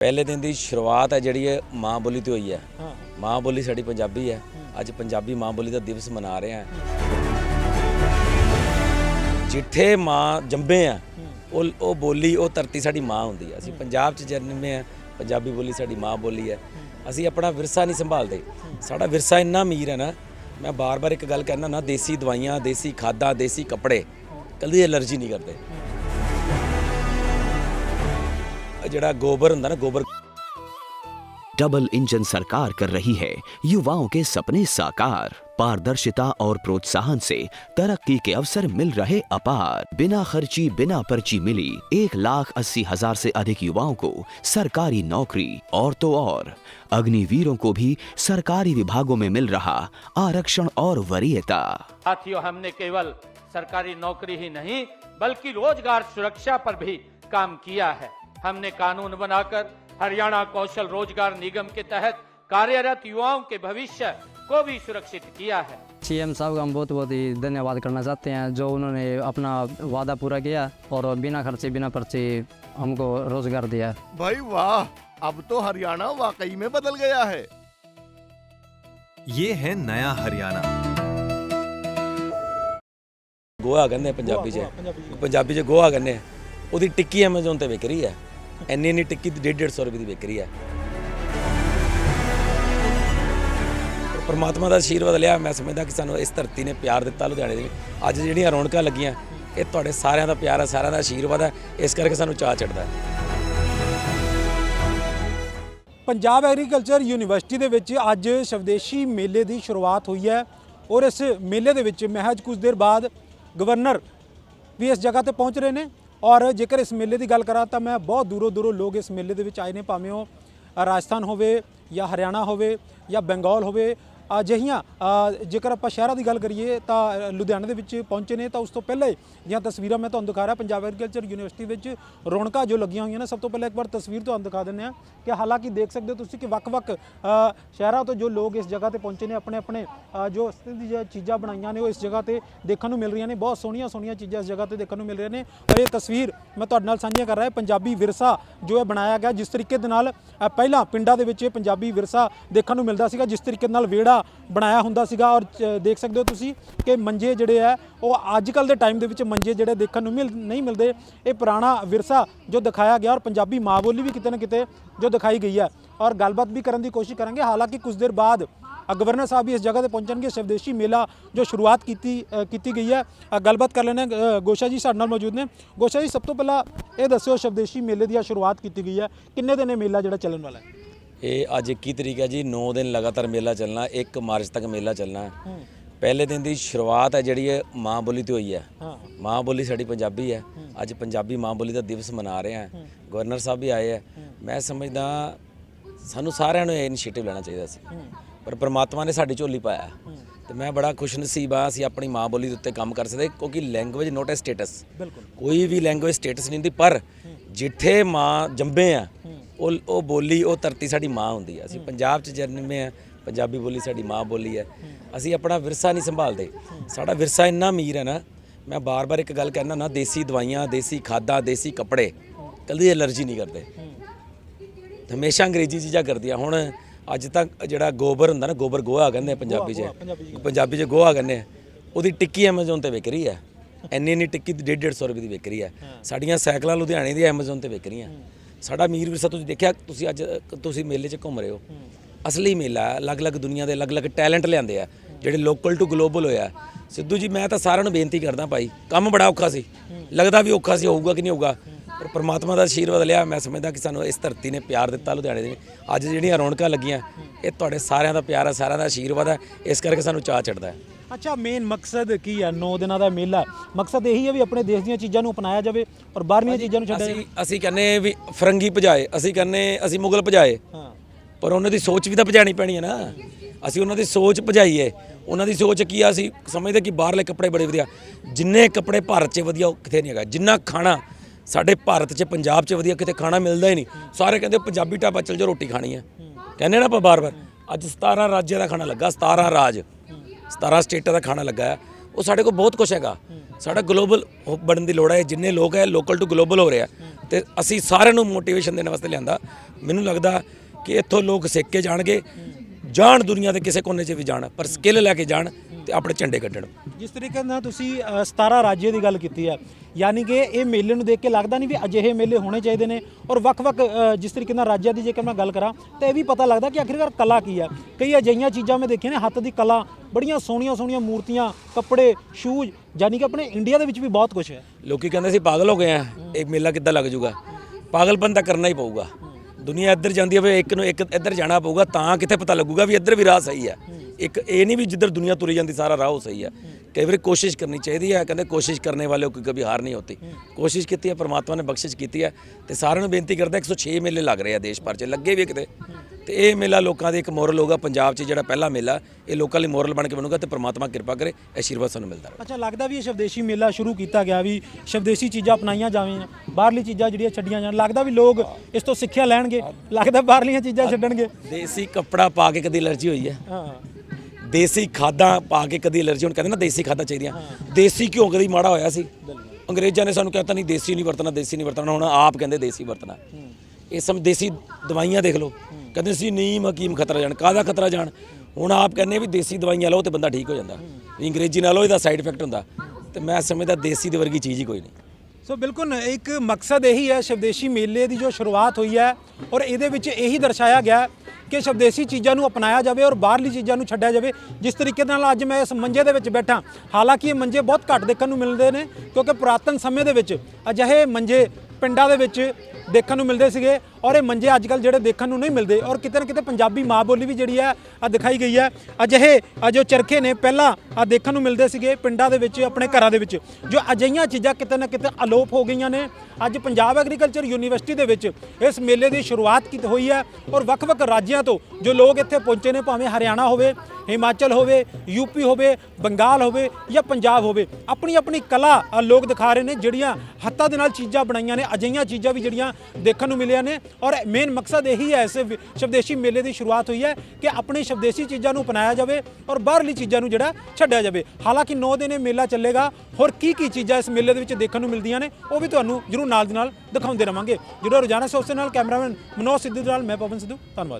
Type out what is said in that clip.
ਪਹਿਲੇ ਦਿਨ ਦੀ ਸ਼ੁਰੂਆਤ ਹੈ ਜਿਹੜੀ ਹੈ ਮਾਂ ਬੋਲੀ ਤੋਂ ਹੋਈ ਹੈ। ਮਾਂ ਬੋਲੀ ਸਾਡੀ ਪੰਜਾਬੀ ਹੈ। ਅੱਜ ਪੰਜਾਬੀ ਮਾਂ ਬੋਲੀ ਦਾ ਦਿਵਸ ਮਨਾ ਰਹੇ ਹਾਂ। ਜਿੱਥੇ ਮਾਂ ਜੰਮੇ ਆ ਉਹ ਉਹ ਬੋਲੀ ਉਹ ਧਰਤੀ ਸਾਡੀ ਮਾਂ ਹੁੰਦੀ ਹੈ। ਅਸੀਂ ਪੰਜਾਬ 'ਚ ਜਨਮੇ ਆ ਪੰਜਾਬੀ ਬੋਲੀ ਸਾਡੀ ਮਾਂ ਬੋਲੀ ਹੈ। ਅਸੀਂ ਆਪਣਾ ਵਿਰਸਾ ਨਹੀਂ ਸੰਭਾਲਦੇ। ਸਾਡਾ ਵਿਰਸਾ ਇੰਨਾ ਅਮੀਰ ਹੈ ਨਾ ਮੈਂ ਬਾਰ-ਬਾਰ ਇੱਕ ਗੱਲ ਕਹਿਣਾ ਨਾ ਦੇਸੀ ਦਵਾਈਆਂ ਦੇਸੀ ਖਾਦਾਂ ਦੇਸੀ ਕੱਪੜੇ ਕਦੀ ਐਲਰਜੀ ਨਹੀਂ ਕਰਦੇ। ਇਹ ਜਿਹੜਾ ਗੋਬਰ ਹੁੰਦਾ ਨਾ ਗੋਬਰ डबल इंजन सरकार कर रही है युवाओं के सपने साकार पारदर्शिता और प्रोत्साहन से तरक्की के अवसर मिल रहे अपार बिना खर्ची बिना पर्ची मिली एक लाख अस्सी हजार से अधिक युवाओं को सरकारी नौकरी और तो और अग्निवीरों को भी सरकारी विभागों में मिल रहा आरक्षण और वरीयता साथियों हमने केवल सरकारी नौकरी ही नहीं बल्कि रोजगार सुरक्षा पर भी काम किया है हमने कानून बनाकर हरियाणा कौशल रोजगार निगम के तहत कार्यरत युवाओं के भविष्य को भी सुरक्षित किया है सीएम साहब का हम बहुत बहुत ही धन्यवाद करना चाहते हैं जो उन्होंने अपना वादा पूरा किया और बिना खर्चे बिना पर्चे हमको रोजगार दिया भाई वाह अब तो हरियाणा वाकई में बदल गया है ये है नया हरियाणा ਗੋਹਾ ਕਹਿੰਦੇ ਆ ਪੰਜਾਬੀ 'ਚ ਪੰਜਾਬੀ 'ਚ। ਪੰਜਾਬੀ 'ਚ ਗੋਹਾ ਕਹਿੰਦੇ ਆ ਉਹਦੀ ਟਿੱਕੀ ਐਮਾਜ਼ਨ ਤੇ ਵਿਕ ਰਹੀ ਹੈ ਇੰਨੀ ਇੰਨੀ ਟਿੱਕੀ 1.5 150 ਰੁਪਏ ਦੀ ਵਿਕ ਰਹੀ ਹੈ ਪਰਮਾਤਮਾ ਦਾ ਆਸ਼ੀਰਵਾਦ ਲਿਆ। ਮੈਂ ਸਮਝਦਾ ਕਿ ਸਾਨੂੰ ਇਸ ਧਰਤੀ ਨੇ ਪਿਆਰ ਦਿੱਤਾ ਲੁਧਿਆਣੇ ਦੇ ਵਿੱਚ। ਅੱਜ ਜਿਹੜੀਆਂ ਰੌਣਕਾਂ ਲੱਗੀਆਂ, ਇਹ ਤੁਹਾਡੇ ਸਾਰਿਆਂ ਦਾ ਪਿਆਰ ਹੈ ਸਾਰਿਆਂ ਦਾ ਆਸ਼ੀਰਵਾਦ ਹੈ ਇਸ ਕਰਕੇ ਸਾਨੂੰ ਚਾਹ ਚੜਦਾ ਹੈ। ਪੰਜਾਬ ਐਗਰੀਕਲਚਰ ਯੂਨੀਵਰਸਿਟੀ ਦੇ ਵਿੱਚ ਅੱਜ ਸਵਦੇਸ਼ੀ ਮੇਲੇ ਦੀ ਸ਼ੁਰੂਆਤ ਹੋਈ ਹੈ ਔਰ ਇਸ ਮੇਲੇ ਦੇ ਵਿੱਚ ਮਹਿਜ ਕੁਝ ਦੇਰ ਬਾਅਦ ਗਵਰਨਰ ਵੀ ਇਸ ਜਗ੍ਹਾ ਤੇ ਪਹੁੰਚ ਰਹੇ ਨੇ। ਔਰ ਜੇਕਰ ਇਸ ਮੇਲੇ ਦੀ ਗੱਲ ਕਰਾਂ ਤਾਂ ਮੈਂ ਬਹੁਤ ਦੂਰੋਂ ਦੂਰੋਂ ਲੋਕ ਇਸ ਮੇਲੇ ਦੇ ਵਿੱਚ ਆਏ ਨੇ, ਭਾਵੇਂ ਉਹ ਰਾਜਸਥਾਨ ਹੋਵੇ ਜਾਂ ਹਰਿਆਣਾ ਹੋਵੇ ਜਾਂ ਬੰਗਾਲ ਹੋਵੇ। ਅਜਿਹੀਆਂ ਜੇਕਰ ਆਪਾਂ ਸ਼ਹਿਰਾਂ ਦੀ ਗੱਲ ਕਰੀਏ, ਤਾਂ ਲੁਧਿਆਣੇ ਦੇ ਵਿੱਚ ਪਹੁੰਚੇ ਨੇ, ਤਾਂ ਉਸ ਤੋਂ ਪਹਿਲਾਂ ਹੀ ਤਸਵੀਰਾਂ ਮੈਂ ਤੁਹਾਨੂੰ ਦਿਖਾ ਰਿਹਾ, ਪੰਜਾਬ ਐਗਰੀਕਲਚਰ ਯੂਨੀਵਰਸਿਟੀ ਵਿੱਚ ਰੌਣਕਾਂ ਜੋ ਲੱਗੀਆਂ ਹੋਈਆਂ ਨੇ, ਸਭ ਤੋਂ ਪਹਿਲਾਂ ਇੱਕ ਵਾਰ ਤਸਵੀਰ ਤੁਹਾਨੂੰ ਦਿਖਾ ਦਿੰਦੇ ਆ ਕਿ ਹਾਲਾਂਕਿ ਦੇਖ ਸਕਦੇ ਹੋ ਤੁਸੀਂ ਕਿ ਵੱਖ-ਵੱਖ ਸ਼ਹਿਰਾਂ ਤੋਂ ਜੋ ਲੋਕ ਇਸ ਜਗ੍ਹਾ ਤੇ ਪਹੁੰਚੇ ਨੇ ਆਪਣੇ ਆਪਣੇ ਜੋ ਚੀਜ਼ਾਂ ਬਣਾਈਆਂ ਨੇ, ਉਹ ਇਸ ਜਗ੍ਹਾ ਤੇ ਦੇਖਣ ਨੂੰ ਮਿਲ ਰਹੀਆਂ ਨੇ, ਬਹੁਤ ਸੋਹਣੀਆਂ ਸੋਹਣੀਆਂ ਚੀਜ਼ਾਂ ਇਸ ਜਗ੍ਹਾ ਤੇ ਦੇਖਣ ਨੂੰ ਮਿਲ ਰਹੀਆਂ ਨੇ ਔਰ ਇਹ ਤਸਵੀਰ ਮੈਂ ਤੁਹਾਡੇ ਨਾਲ ਸਾਂਝੀਆਂ ਕਰ ਰਿਹਾ ਪੰਜਾਬੀ ਵਿਰਸਾ ਜੋ ਹੈ ਬਣਾਇਆ ਗਿਆ, ਜਿਸ ਤਰੀਕੇ ਦੇ ਨਾਲ ਪਹਿਲਾਂ ਪਿੰਡਾਂ ਦੇ ਵਿੱਚ ਇਹ ਪੰਜਾਬੀ ਵਿਰਸਾ ਦੇਖਣ ਨੂੰ ਮਿਲਦਾ ਸੀਗਾ, ਜਿਸ ਤਰੀਕੇ ਨਾਲ ਵਿਹੜਾ ਬਣਾਇਆ ਹੁੰਦਾ ਸੀਗਾ ਔਰ ਦੇਖ ਸਕਦੇ ਹੋ ਤੁਸੀਂ ਕਿ ਮੰਜੇ ਜਿਹੜੇ ਆ, ਉਹ ਅੱਜ ਕੱਲ ਦੇ ਟਾਈਮ ਦੇ ਵਿੱਚ ਮੰਜੇ ਜਿਹੜੇ ਦੇਖਣ ਨੂੰ ਮਿਲ, ਨਹੀਂ ਮਿਲਦੇ। ਇਹ ਪੁਰਾਣਾ ਵਿਰਸਾ ਜੋ ਦਿਖਾਇਆ ਗਿਆ ਔਰ ਪੰਜਾਬੀ ਮਾਂ ਬੋਲੀ ਵੀ ਕਿਤੇ ਨਾ ਕਿਤੇ ਜੋ ਦਿਖਾਈ ਗਈ ਹੈ। ਔਰ ਗੱਲਬਾਤ ਵੀ ਕਰਨ ਦੀ ਕੋਸ਼ਿਸ਼ ਕਰਾਂਗੇ। ਹਾਲਾਂਕਿ ਕੁਝ ਦੇਰ ਬਾਅਦ ਗਵਰਨਰ ਸਾਹਿਬ ਵੀ ਇਸ ਜਗ੍ਹਾ ਤੇ ਪਹੁੰਚਣਗੇ। ਸਵਦੇਸ਼ੀ ਮੇਲਾ ਜੋ ਸ਼ੁਰੂਆਤ ਕੀਤੀ ਕੀਤੀ ਗਈ ਹੈ। ਗੱਲਬਾਤ ਕਰ ਲੈਣੇ ਗੋਸ਼ਾ ਜੀ ਸਾਡੇ ਨਾਲ ਮੌਜੂਦ ਨੇ। ਗੋਸ਼ਾ ਜੀ, ਸਭ ਤੋਂ ਪਹਿਲਾਂ ਇਹ ਦੱਸਿਓ ਸਵਦੇਸ਼ੀ ਮੇਲੇ ਦੀ ਆ ਸ਼ੁਰੂਆਤ ਕੀਤੀ ਗਈ ਹੈ। ਕਿੰਨੇ ਦਿਨ ਇਹ ਮੇਲਾ ਜਿਹੜਾ ਚੱਲਣ ਵਾਲਾ ਹੈ? ਇਹ ਅੱਜ 21 ਤਰੀਕ ਹੈ ਜੀ 9 ਦਿਨ ਲਗਾਤਾਰ ਮੇਲਾ ਚੱਲਣਾ 1 ਮਾਰਚ ਤੱਕ ਮੇਲਾ ਚੱਲਣਾ। ਹੈ। ਪਹਿਲੇ ਦਿਨ ਦੀ ਸ਼ੁਰੂਆਤ ਹੈ ਜਿਹੜੀ ਹੈ ਮਾਂ ਬੋਲੀ ਤੋਂ ਹੋਈ ਹੈ। ਹਾਂ। ਮਾਂ ਬੋਲੀ ਸਾਡੀ ਪੰਜਾਬੀ ਹੈ। ਅੱਜ ਪੰਜਾਬੀ ਮਾਂ ਬੋਲੀ ਦਾ ਦਿਵਸ ਮਨਾ ਰਹੇ ਹਾਂ। ਗਵਰਨਰ ਸਾਹਿਬ ਵੀ ਆਏ ਹੈ। ਮੈਂ ਸਮਝਦਾ ਸਾਨੂੰ ਸਾਰਿਆਂ ਨੂੰ ਇਹ ਇਨੀਸ਼ੀਏਟਿਵ ਲੈਣਾ ਚਾਹੀਦਾ ਸੀ। ਪਰ ਪ੍ਰਮਾਤਮਾ ਨੇ ਸਾਡੀ ਝੋਲੀ ਪਾਇਆ। ਤੇ ਮੈਂ ਬੜਾ ਖੁਸ਼ਨਸੀਬ ਆ ਅਸੀਂ ਆਪਣੀ ਮਾਂ ਬੋਲੀ ਦੇ ਉੱਤੇ ਕੰਮ ਕਰ ਸਕਦੇ ਕਿਉਂਕਿ ਲੈਂਗੁਏਜ ਨੋਟ ਅ ਸਟੇਟਸ ਬਿਲਕੁਲ। ਕੋਈ ਵੀ ਲੈਂਗੁਏਜ ਸਟੇਟਸ ਨਹੀਂ ਹੁੰਦੀ ਪਰ ਜਿੱਥੇ ਮਾਂ ਜੰਮੇ ਆ ਉਹ ਉਹ ਬੋਲੀ ਉਹ ਧਰਤੀ ਸਾਡੀ ਮਾਂ ਹੁੰਦੀ ਆ। ਅਸੀਂ ਪੰਜਾਬ 'ਚ ਜਨਮੇ ਆ ਪੰਜਾਬੀ ਬੋਲੀ ਸਾਡੀ ਮਾਂ ਬੋਲੀ ਹੈ ਅਸੀਂ ਆਪਣਾ ਵਿਰਸਾ ਨਹੀਂ ਸੰਭਾਲਦੇ। ਸਾਡਾ ਵਿਰਸਾ ਇੰਨਾ ਅਮੀਰ ਹੈ ਨਾ ਮੈਂ ਬਾਰ-ਬਾਰ ਇੱਕ ਗੱਲ ਕਹਿਣਾ ਨਾ ਦੇਸੀ ਦਵਾਈਆਂ ਦੇਸੀ ਖਾਦਾਂ ਦੇਸੀ ਕੱਪੜੇ ਕਦੀ ਐਲਰਜੀ ਨਹੀਂ ਕਰਦੇ। ਹਮੇਸ਼ਾ ਅੰਗਰੇਜ਼ੀ ਚੀਜ਼ਾਂ ਕਰਦੀਆਂ। ਹੁਣ ਅੱਜ ਤੱਕ ਜਿਹੜਾ ਗੋਬਰ ਹੁੰਦਾ ਨਾ ਗੋਬਰ ਗੋਹਾ ਕਹਿੰਦੇ ਆ ਪੰਜਾਬੀ 'ਚ। ਪੰਜਾਬੀ 'ਚ। ਗੋਹਾ ਕਹਿੰਦੇ ਆ। ਉਹਦੀ ਟਿੱਕੀ ਐਮਾਜ਼ਨ ਤੇ ਵਿਕ ਰਹੀ ਹੈ ਇੰਨੀ ਇੰਨੀ ਟਿੱਕੀ 1.5 150 ਰੁਪਏ ਦੀ ਵਿਕ ਰਹੀ ਹੈ। ਸਾਡੀਆਂ ਸਾਈਕਲਾਂ ਲੁਧਿਆਣੇ ਦੀ ਐਮਾਜ਼ਨ ਤੇ ਵਿਕ ਰਹੀਆਂ। ਸਾਡਾ ਅਮੀਰ ਵਿਰਸਾ ਤੁਸੀਂ ਦੇਖਿਆ ਤੁਸੀਂ ਅੱਜ ਤੁਸੀਂ ਮੇਲੇ 'ਚ ਘੁੰਮ ਰਹੇ ਹੋ। ਅਸਲੀ ਮੇਲਾ ਹੈ, ਅਲੱਗ-ਅਲੱਗ ਦੁਨੀਆ ਦੇ ਅਲੱਗ-ਅਲੱਗ ਟੈਲੈਂਟ ਲਿਆਂਦੇ ਆ ਜਿਹੜੇ ਲੋਕਲ ਟੂ ਗਲੋਬਲ ਹੋਇਆ ਸਿੱਧੂ ਜੀ ਮੈਂ ਤਾਂ ਸਾਰਿਆਂ ਨੂੰ ਬੇਨਤੀ ਕਰਦਾ ਭਾਈ ਕੰਮ ਬੜਾ ਔਖਾ ਸੀ। ਲੱਗਦਾ ਵੀ ਔਖਾ ਸੀ ਹੋਊਗਾ ਕਿ ਨਹੀਂ ਹੋਊਗਾ ਪਰ ਪ੍ਰਮਾਤਮਾ ਦਾ ਆਸ਼ੀਰਵਾਦ ਲਿਆ। ਮੈਂ ਸਮਝਦਾ ਕਿ ਸਾਨੂੰ ਇਸ ਧਰਤੀ ਨੇ ਪਿਆਰ ਦਿੱਤਾ ਲੁਧਿਆਣੇ ਦੇ ਵਿੱਚ। ਅੱਜ ਜਿਹੜੀਆਂ ਰੌਣਕਾਂ ਲੱਗੀਆਂ ਇਹ ਤੁਹਾਡੇ ਸਾਰਿਆਂ ਦਾ ਪਿਆਰ ਹੈ ਸਾਰਿਆਂ ਦਾ ਆਸ਼ੀਰਵਾਦ ਹੈ ਇਸ ਕਰਕੇ ਸਾਨੂੰ ਚਾਹ ਚੜਦਾ ਹੈ। ਅੱਛਾ ਮੇਨ ਮਕਸਦ ਕੀ ਹੈ 9 ਦਿਨਾਂ ਦਾ ਮੇਲਾ। ਮਕਸਦ ਇਹੀ ਹੈ ਵੀ ਆਪਣੇ ਦੇਸ਼ ਦੀਆਂ ਚੀਜ਼ਾਂ ਨੂੰ ਅਪਣਾਇਆ ਜਾਵੇ ਔਰ ਬਾਹਰਲੀਆਂ ਚੀਜ਼ਾਂ ਨੂੰ ਛੱਡਿਆ ਅਸੀਂ ਅਸੀਂ ਕਹਿੰਦੇ ਵੀ ਫਰੰਗੀ ਭਜਾਏ ਅਸੀਂ ਕਹਿੰਦੇ ਅਸੀਂ ਮੁਗਲ ਭਜਾਏ। ਹਾਂ। ਪਰ ਉਹਨਾਂ ਦੀ ਸੋਚ ਵੀ ਤਾਂ ਭਜਾਣੀ ਪੈਣੀ ਹੈ ਨਾ। ਅਸੀਂ ਉਹਨਾਂ ਦੀ ਸੋਚ ਭਜਾਈਏ ਉਹਨਾਂ ਦੀ ਸੋਚ ਕੀ ਆ ਅਸੀਂ ਸਮਝਦੇ ਕਿ ਬਾਹਰਲੇ ਕੱਪੜੇ ਬੜੇ ਵਧੀਆ। ਜਿੰਨੇ ਕੱਪੜੇ ਭਾਰਤ 'ਚ ਵਧੀਆ ਉਹ ਕਿਤੇ ਨਹੀਂ ਹੈਗਾ। ਜਿੰਨਾ ਖਾਣਾ ਸਾਡੇ ਭਾਰਤ 'ਚ ਪੰਜਾਬ 'ਚ ਵਧੀਆ ਕਿਤੇ ਖਾਣਾ ਮਿਲਦਾ ਹੀ ਨਹੀਂ। ਸਾਰੇ ਕਹਿੰਦੇ ਪੰਜਾਬੀ ਢਾਬਾ ਚੱਲ ਜਾ ਰੋਟੀ ਖਾਣੀ ਹੈ। ਕਹਿੰਦੇ ਨਾ ਆਪਾਂ ਬਾਰ-ਬਾਰ ਅੱਜ 17 ਰਾਜਾਂ ਦਾ ਖਾਣਾ ਲੱਗਾ 17 ਰਾਜ। 17 ਸਟੇਟਾਂ ਦਾ ਖਾਣਾ ਲੱਗਾ ਹੈ। ਉਹ ਸਾਡੇ ਕੋਲ ਬਹੁਤ ਕੁਝ ਹੈਗਾ। ਸਾਡਾ ਗਲੋਬਲ ਬਣਨ ਦੀ ਲੋੜ ਹੈ। ਜਿੰਨੇ ਲੋਕ ਹੈ ਲੋਕਲ ਟੂ ਗਲੋਬਲ ਹੋ ਰਿਹਾ ਤੇ ਅਸੀਂ ਸਾਰਿਆਂ ਨੂੰ ਮੋਟੀਵੇਸ਼ਨ ਦੇਣ ਵਾਸਤੇ ਲਿਆਂਦਾ। ਮੈਨੂੰ ਲੱਗਦਾ ਕਿ ਇੱਥੋਂ ਲੋਕ ਸਿੱਖ ਕੇ ਜਾਣਗੇ। ਜਾਣ ਦੁਨੀਆ ਦੇ ਕਿਸੇ ਕੋਨੇ 'ਚ ਵੀ ਜਾਣ, ਪਰ ਸਕਿੱਲ ਲੈ ਕੇ ਜਾਣ। ਤੇ ਆਪਣੇ ਝੰਡੇ ਕੱਢਣ। ਜਿਸ ਤਰੀਕੇ ਨਾਲ ਤੁਸੀਂ ਅ, 17 ਰਾਜੇ ਦੀ ਗੱਲ ਕੀਤੀ ਹੈ ਯਾਨੀ ਕਿ ਇਹ ਮੇਲੇ ਨੂੰ ਦੇਖ ਕੇ ਲੱਗਦਾ ਨਹੀਂ ਵੀ ਅਜਿਹੇ ਮੇਲੇ ਹੋਣੇ ਚਾਹੀਦੇ ਨੇ ਔਰ ਵੱਖ-ਵੱਖ ਜਿਸ ਤਰੀਕੇ ਨਾਲ ਰਾਜਾਂ ਦੀ ਜੇਕਰ ਮੈਂ ਗੱਲ ਕਰਾਂ ਤਾਂ ਇਹ ਵੀ ਪਤਾ ਲੱਗਦਾ ਕਿ ਆਖਿਰਕਾਰ ਕਲਾ ਕੀ ਹੈ। ਕਈ ਅਜਿਹੀਆਂ ਚੀਜ਼ਾਂ ਮੈਂ ਦੇਖੀਆਂ ਨੇ ਹੱਥ ਦੀ ਕਲਾ ਬੜੀਆਂ ਸੋਹਣੀਆਂ ਸੋਹਣੀਆਂ ਮੂਰਤੀਆਂ ਕੱਪੜੇ ਸ਼ੂਜ਼ ਯਾਨੀ ਕਿ ਆਪਣੇ ਇੰਡੀਆ ਦੇ ਵਿੱਚ ਵੀ ਬਹੁਤ ਕੁਝ ਹੈ। ਲੋਕੀ ਕਹਿੰਦੇ ਸੀ ਪਾਗਲ ਹੋ ਗਏ ਆ ਇਹ ਮੇਲਾ ਕਿੱਦਾਂ ਲੱਗ ਜਾਊਗਾ? ਪਾਗਲਪਨ ਤਾਂ ਕਰਨਾ ਹੀ ਪਊਗਾ। ਦੁਨੀਆ ਇੱਧਰ ਜਾਂਦੀ ਹੈ ਵੀ ਇੱਕ ਨੂੰ ਇੱਕ ਇੱਧਰ ਜਾਣਾ ਪਊਗਾ ਤਾਂ ਕਿੱਥੇ ਪਤਾ ਲੱਗੂਗਾ ਵੀ ਇੱਧਰ ਵੀ ਰਾਹ ਸਹੀ ਹੈ। ਇੱਕ ਇਹ ਨਹੀਂ ਵੀ ਜਿੱਧਰ ਦੁਨੀਆ ਤੁਰੀ ਜਾਂਦੀ ਸਾਰਾ ਰਾਹ ਉਹ ਸਹੀ ਹੈ। ਕਈ ਵਾਰੀ ਕੋਸ਼ਿਸ਼ ਕਰਨੀ ਚਾਹੀਦੀ ਹੈ ਕਹਿੰਦੇ ਕੋਸ਼ਿਸ਼ ਕਰਨੇ ਵਾਲੇ ਕੋ ਕभी ਹਾਰ ਨਹੀਂ ਹੋਤੀ ਕੋਸ਼ਿਸ਼ ਕੀਤੀ ਹੈ ਪ੍ਰਮਾਤਮਾ ਨੇ ਬਖਸ਼ਿਸ਼ ਕੀਤੀ ਹੈ ਤੇ ਸਾਰਿਆਂ ਨੂੰ ਬੇਨਤੀ ਕਰਦਾ 106 ਮੇਲੇ ਲੱਗ ਰਹੇ ਆ ਦੇਸ਼ ਭਰ 'ਚ ਲੱਗੇ ਵੀ ਆ ਕਿਤੇ ਤੇ ਇਹ ਮੇਲਾ ਲੋਕਾਂ ਦੇ ਇੱਕ ਮੋਰਲ ਹੋਗਾ ਪੰਜਾਬ 'ਚ ਜਿਹੜਾ ਪਹਿਲਾ ਮੇਲਾ ਇਹ ਲੋਕਾਂ ਲਈ ਮੋਰਲ ਬਣ ਕੇ ਬਣੂਗਾ ਤੇ ਪ੍ਰਮਾਤਮਾ ਕਿਰਪਾ ਕਰੇ ਆਸ਼ੀਰਵਾਦ ਸਾਨੂੰ ਮਿਲਦਾ ਰਹੇ। ਅੱਛਾ ਲੱਗਦਾ ਵੀ ਇਹ ਸ਼ਵਦੇਸ਼ੀ ਮੇਲਾ ਸ਼ੁਰੂ ਕੀਤਾ ਗਿਆ ਵੀ ਸ਼ਵਦੇਸ਼ੀ ਚੀਜ਼ਾਂ ਅਪਣਾਈਆਂ ਜਾਵੇਂ ਬਾਹਰਲੀ ਚੀਜ਼ਾਂ ਜਿਹੜੀਆਂ ਛੱਡੀਆਂ ਜਾਣ। ਲੱਗਦਾ ਵੀ ਲੋਕ ਇਸ ਤੋਂ ਸਿੱਖਿਆ ਲੈਣਗੇ ਲੱਗਦਾ ਬਾਹਰਲੀਆਂ ਚੀਜ਼ਾਂ ਛੱਡਣਗੇ। ਦੇਸੀ ਕੱਪੜਾ ਪਾ ਕੇ ਕਦੀ ਅਲਰਜੀ ਹੋਈ ਹੈ? ਹਾਂ। ਦੇਸੀ ਖਾਦਾਂ ਪਾ ਕੇ ਕਦੀ ਅਲਰਜੀ ਹੁਣ, ਕਹਿੰਦੇ ਨਾ ਦੇਸੀ ਖਾਦਾਂ ਚਾਹੀਦੀਆਂ। ਦੇਸੀ ਘਿਓ ਕਦੀ ਮਾੜਾ ਹੋਇਆ ਸੀ। ਅੰਗਰੇਜ਼ਾਂ ਨੇ ਸਾਨੂੰ ਕਹਿਤਾ ਨਹੀਂ, ਦੇਸੀ ਨਹੀਂ ਵਰਤਣਾ, ਦੇਸੀ ਨਹੀਂ ਵਰਤਣਾ, ਹੁਣ ਆਪ ਕਹਿੰਦੇ ਦੇਸੀ ਵਰਤਣਾ। ਇਹ ਸਮ ਦੇਸੀ ਦਵਾਈਆਂ ਦੇਖ ਲਓ। ਕਹਿੰਦੇ ਸੀ ਨੀਮ, ਹਕੀਮ ਖਤਰਾ ਜਾਣ, ਕਾਹਦਾ ਖਤਰਾ ਜਾਣ? ਹੁਣ ਆਪ ਕਹਿੰਦੇ ਵੀ ਦੇਸੀ ਦਵਾਈਆਂ ਲਓ ਤੇ ਬੰਦਾ ਠੀਕ ਹੋ ਜਾਂਦਾ। ਅੰਗਰੇਜ਼ੀ ਨਾਲ ਲਓ, ਇਹਦਾ ਸਾਈਡ ਇਫੈਕਟ ਹੁੰਦਾ। ਤੇ ਮੈਂ ਸਮਝਦਾ ਦੇਸੀ ਦੇ ਵਰਗੀ ਚੀਜ਼ ਹੀ ਕੋਈ ਨਹੀਂ। ਸੋ ਬਿਲਕੁਲ, ਇੱਕ ਮਕਸਦ ਇਹੀ ਹੈ ਸ਼ਵਦੇਸ਼ੀ ਮੇਲੇ ਦੀ ਜੋ ਸ਼ੁਰੂਆਤ ਹੋਈ ਹੈ ਔਰ ਇਹਦੇ ਵਿੱਚ ਇਹੀ ਦਰਸਾਇਆ ਗਿਆ ਕਿ ਸ਼ਵਦੇਸ਼ੀ ਚੀਜ਼ਾਂ ਨੂੰ ਅਪਣਾਇਆ ਜਾਵੇ ਔਰ ਬਾਹਰਲੀ ਚੀਜ਼ਾਂ ਨੂੰ ਛੱਡਿਆ ਜਾਵੇ, ਜਿਸ ਤਰੀਕੇ ਨਾਲ ਅੱਜ ਮੈਂ ਇਸ ਮੰਜੇ ਦੇ ਵਿੱਚ ਬੈਠਾ। ਹਾਲਾਂਕਿ ਇਹ ਮੰਜੇ ਬਹੁਤ ਘੱਟ ਦੇਖਣ ਨੂੰ ਮਿਲਦੇ ਨੇ, ਕਿਉਂਕਿ ਪੁਰਾਤਨ ਸਮੇਂ ਦੇ ਵਿੱਚ ਅਜਿਹੇ ਮੰਜੇ ਪਿੰਡਾਂ ਦੇ ਵਿੱਚ ਦੇਖਣ ਨੂੰ ਮਿਲਦੇ ਸੀਗੇ ਔਰ ਇਹ ਮੰਜੇ ਅੱਜ ਕੱਲ ਜਿਹੜੇ ਦੇਖਣ ਨੂੰ ਨਹੀਂ ਮਿਲਦੇ ਔਰ ਕਿਤੇ ਨਾ ਕਿਤੇ ਪੰਜਾਬੀ ਮਾਂ ਬੋਲੀ ਵੀ ਜਿਹੜੀ ਹੈ ਆ ਦਿਖਾਈ ਗਈ ਹੈ। ਅਜਿਹੇ ਜੋ ਚਰਖੇ ਨੇ, ਪਹਿਲਾਂ ਆ ਦੇਖਣ ਨੂੰ ਮਿਲਦੇ ਸੀਗੇ ਪਿੰਡਾਂ ਦੇ ਵਿੱਚ, ਆਪਣੇ ਘਰਾਂ ਦੇ ਵਿੱਚ, ਜੋ ਅਜਿਹੀਆਂ ਚੀਜ਼ਾਂ ਕਿਤੇ ਨਾ ਕਿਤੇ ਅਲੋਪ ਹੋ ਗਈਆਂ ਨੇ। ਅੱਜ ਪੰਜਾਬ ਐਗਰੀਕਲਚਰ ਯੂਨੀਵਰਸਿਟੀ ਦੇ ਵਿੱਚ ਇਸ ਮੇਲੇ ਦੀ ਸ਼ੁਰੂਆਤ ਕੀਤੀ ਹੋਈ ਹੈ ਔਰ ਵੱਖ-ਵੱਖ ਰਾਜਿਆਂ ਤੋਂ ਜੋ ਲੋਕ ਇੱਥੇ ਪਹੁੰਚੇ ਨੇ, ਭਾਵੇਂ ਹਰਿਆਣਾ ਹੋਵੇ, ਹਿਮਾਚਲ ਹੋਵੇ ਯੂਪੀ ਹੋਵੇ, ਬੰਗਾਲ ਹੋਵੇ ਜਾਂ ਪੰਜਾਬ ਹੋਵੇ ਆਪਣੀ ਆਪਣੀ ਕਲਾ ਲੋਕ ਦਿਖਾ ਰਹੇ ਨੇ, ਜਿਹੜੀਆਂ ਹੱਥਾਂ ਦੇ ਨਾਲ ਚੀਜ਼ਾਂ ਬਣਾਈਆਂ ਨੇ, ਅਜਿਹੀਆਂ ਚੀਜ਼ਾਂ ਵੀ ਜਿਹੜੀਆਂ ਦੇਖਣ ਨੂੰ ਮਿਲਿਆ ਨੇ। ਔਰ ਮੇਨ ਮਕਸਦ ਇਹੀ ਹੈ, ਇਸ ਸ਼ਬਦੇਸ਼ੀ ਮੇਲੇ ਦੀ ਸ਼ੁਰੂਆਤ ਹੋਈ ਹੈ ਕਿ ਆਪਣੀ ਸ਼ਬਦੇਸ਼ੀ ਚੀਜ਼ਾਂ ਨੂੰ ਅਪਣਾਇਆ ਜਾਵੇ ਔਰ ਬਾਹਰਲੀ ਚੀਜ਼ਾਂ ਨੂੰ ਜਿਹੜਾ ਛੱਡਿਆ ਜਾਵੇ। ਹਾਲਾਂਕਿ 9 ਦਿਨ ਇਹ ਮੇਲਾ ਚੱਲੇਗਾ, ਹੋਰ ਕੀ ਕੀ ਚੀਜ਼ਾਂ ਇਸ ਮੇਲੇ ਦੇ ਵਿੱਚ ਦੇਖਣ ਨੂੰ ਮਿਲਦੀਆਂ ਨੇ, ਉਹ ਵੀ ਤੁਹਾਨੂੰ ਜਰੂਰ ਨਾਲ ਦੀ ਨਾਲ ਦਿਖਾਉਂਦੇ ਰਵਾਂਗੇ। ਜਿਹੜਾ ਰੋਜ਼ਾਨਾ ਸੋਸੇ ਨਾਲ, ਕੈਮਰਾਮੈਨ ਮਨੋਜ ਸਿੱਧੂ ਦੇ ਨਾਲ, ਮੈਂ ਪਵਨ ਸਿੱਧੂ, ਧੰਨਵਾਦ।